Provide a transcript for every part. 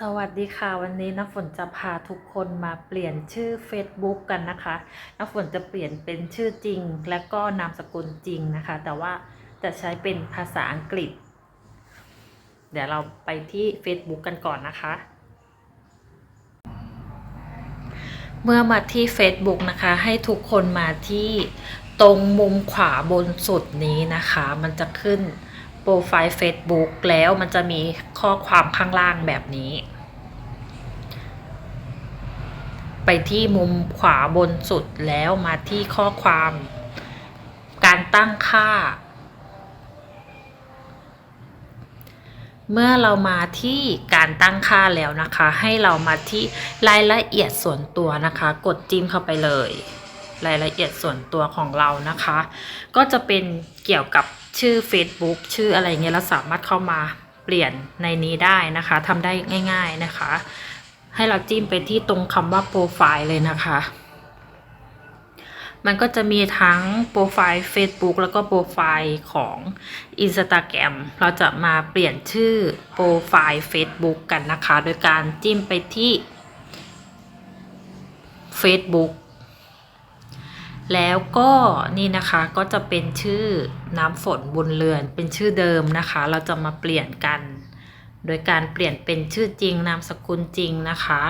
สวัสดีค่ะวันนี้น้ำฝนจะพาทุกคนมาเปลี่ยนชื่อ Facebook กันนะคะน้ำฝนจะเปลี่ยนเป็นชื่อจริง และก็นามสกุลจริงนะคะ แต่ว่าจะใช้เป็นภาษาอังกฤษ เดี๋ยวเราไปที่ Facebook กันก่อนนะคะ เมื่อมาที่ Facebook นะคะ ให้ทุกคนมาที่ตรงมุมขวาบนสุดนี้นะคะ มันจะขึ้น โปรไฟล์ Facebook แล้วมันจะมีข้อความข้างล่างแบบนี้ ไปที่มุมขวาบนสุดแล้วมาที่ข้อความ การตั้งค่า เมื่อเรามาที่การตั้งค่าแล้วนะคะ ให้เรามาที่รายละเอียดส่วนตัวนะคะ กดจิ้มเข้าไปเลย รายละเอียดส่วนตัวของเรานะคะ ก็จะเป็นเกี่ยวกับ ชื่อ Facebook ชื่ออะไรเงี้ยเราสามารถเข้ามาเปลี่ยนในนี้ได้นะคะทำได้ง่าย ๆนะคะ ให้เราจิ้มไปที่ตรงคำว่าโปรไฟล์เลยนะคะ มันก็จะมีทั้งโปรไฟล์ Facebook แล้วก็โปรไฟล์ของ Instagram เราจะมาเปลี่ยนชื่อโปรไฟล์ Facebook กันนะคะ โดยการจิ้มไปที่ Facebook แล้วก็นี่นะคะก็จะเป็นชื่อน้ำฝนบุญเรือน เป็นชื่อเดิมนะคะ เราจะมาเปลี่ยนกัน โดยการเปลี่ยนเป็นชื่อจริงนามสกุลจริงนะคะ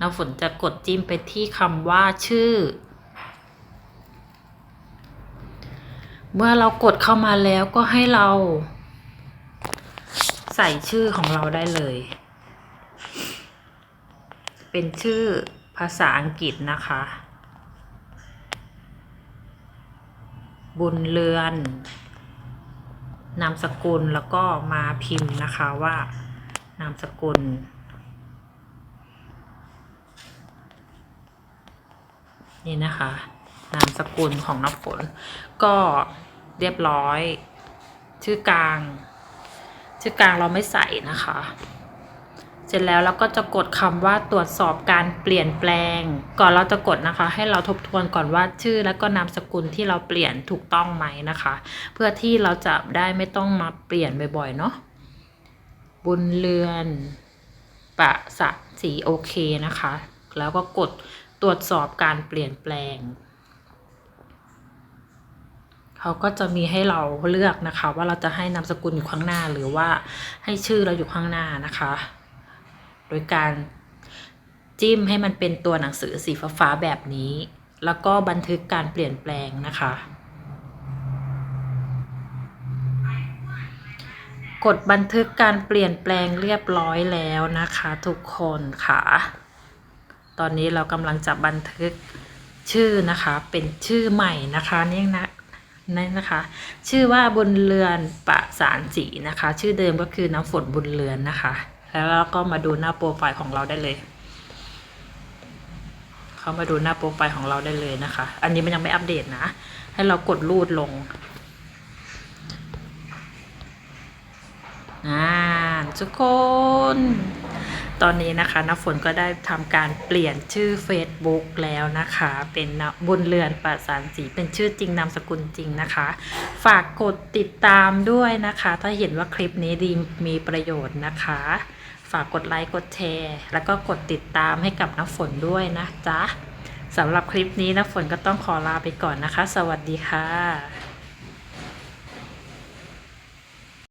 น้ำฝนจะกดจิ้มไปที่คำว่าชื่อ เมื่อเรากดเข้ามาแล้วก็ให้เรา ใส่ชื่อของเราได้เลย เป็นชื่อภาษาอังกฤษนะคะ บุญเรือน นามสกุลแล้วก็มาพิมพ์นะคะว่านามสกุล นี่นะคะ นามสกุลของน้ำฝน ก็เรียบร้อย ชื่อกลาง ชื่อกลางเราไม่ใส่นะคะ เสร็จแล้วเราก็จะกดคำว่าตรวจสอบการเปลี่ยนแปลง ก่อนเราจะกดนะคะ ให้เราทบทวนก่อนว่าชื่อและก็นามสกุลที่เราเปลี่ยนถูกต้องไหมนะคะ เพื่อที่เราจะได้ไม่ต้องมาเปลี่ยนบ่อยๆเนาะบุญเรือนปะสะสีโอเคนะคะ แล้วก็กดตรวจสอบการเปลี่ยนแปลง เขาก็จะมีให้เราเลือกนะคะ ว่าเราจะให้นามสกุลอยู่ข้างหน้าหรือว่าให้ชื่อเราอยู่ข้างหน้านะคะ โดยการจิ้มให้มันเป็นตัวหนังสือสีฟ้าๆแบบนี้ แล้วก็บันทึกการเปลี่ยนแปลงนะคะ กดบันทึกการเปลี่ยนแปลงเรียบร้อยแล้วนะคะ ทุกคนค่ะ ตอนนี้เรากำลังจะบันทึกชื่อนะคะ เป็นชื่อใหม่นะคะนี่นะนี่นะคะ ชื่อว่าบุญเรือนประสานสีนะคะ ชื่อเดิมก็คือน้ำฝนบุญเรือนนะคะ แล้วเราก็มาดูหน้าโปรไฟล์ของเราได้เลย เข้ามาดูหน้าโปรไฟล์ของเราได้เลยนะคะ อันนี้มันยังไม่อัปเดตนะ ให้เรากดรูดลงอ่าทุกคน ตอนนี้นะคะน้ำฝนก็ได้ทำการเปลี่ยนชื่อ Facebook แล้วนะคะ เป็นบุญเรือนประสานสีเป็นชื่อจริงนามสกุลจริงนะคะ ฝากกดติดตามด้วยนะคะ ถ้าเห็นว่าคลิปนี้ดีมีประโยชน์นะคะ ฝากกดไลค์กดแชร์ แล้วก็กดติดตามให้กับน้ำฝนด้วยนะจ๊ะสำหรับคลิปนี้น้ำฝนก็ต้องขอลาไปก่อนนะคะ สวัสดีค่ะ